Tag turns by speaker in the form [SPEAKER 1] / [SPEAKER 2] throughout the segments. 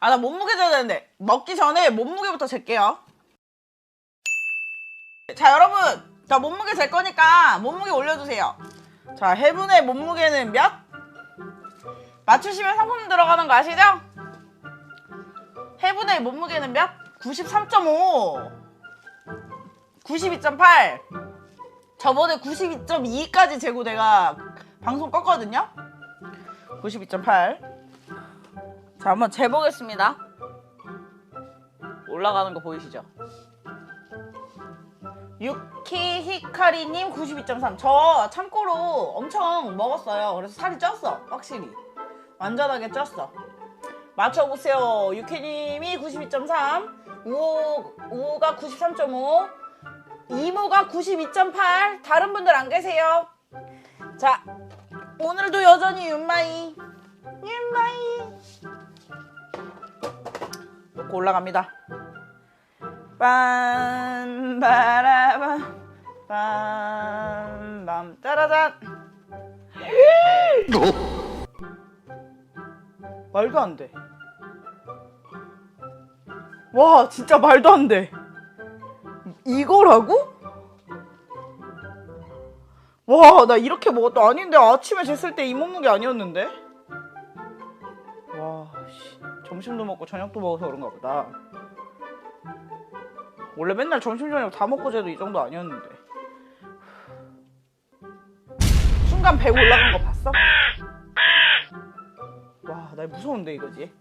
[SPEAKER 1] 아, 나 몸무게 재야 되는데. 먹기 전에 몸무게부터 잴게요. 자, 여러분. 자, 몸무게 잴 거니까 몸무게 올려주세요. 자, 해분의 몸무게는 몇? 맞추시면 상품 들어가는 거 아시죠? 해분의 몸무게는 몇? 93.5. 92.8. 저번에 92.2까지 재고 내가 방송 껐거든요. 92.8. 자, 한번 재보겠습니다. 올라가는 거 보이시죠? 유키 히카리님 92.3. 저 참고로 엄청 먹었어요. 그래서 살이 쪘어. 확실히. 완전하게 쪘어. 맞춰보세요. 유키님이 92.3. 우호, 우호가 93.5. 이모가 92.8. 다른 분들 안 계세요. 자, 오늘도 여전히 윤마이. 윤마이. 놓고 올라갑니다. 빰 바라밤 빰밤 따라잔 말도 안 돼. 와 진짜 말도 안 돼. 이거라고? 와 나 이렇게 먹었다 아닌데 아침에 쟀을 때 이 몸무게 아니었는데? 와 씨, 점심도 먹고 저녁도 먹어서 그런가 보다. 원래 맨날 점심 저녁 다 먹고 재도 이 정도 아니었는데. 순간 배 올라간 거 봤어? 와, 나 무서운데 이거지.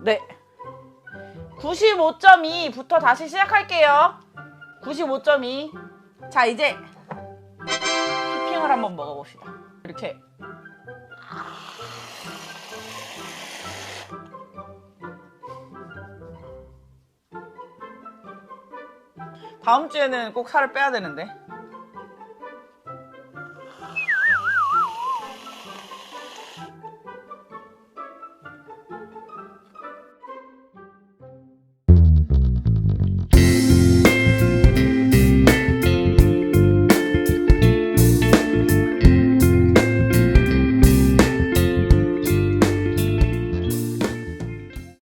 [SPEAKER 1] 네. 95.2부터 다시 시작할게요. 95.2. 자, 이제 휘핑을 한번 먹어봅시다. 이렇게. 다음 주에는 꼭 살을 빼야 되는데.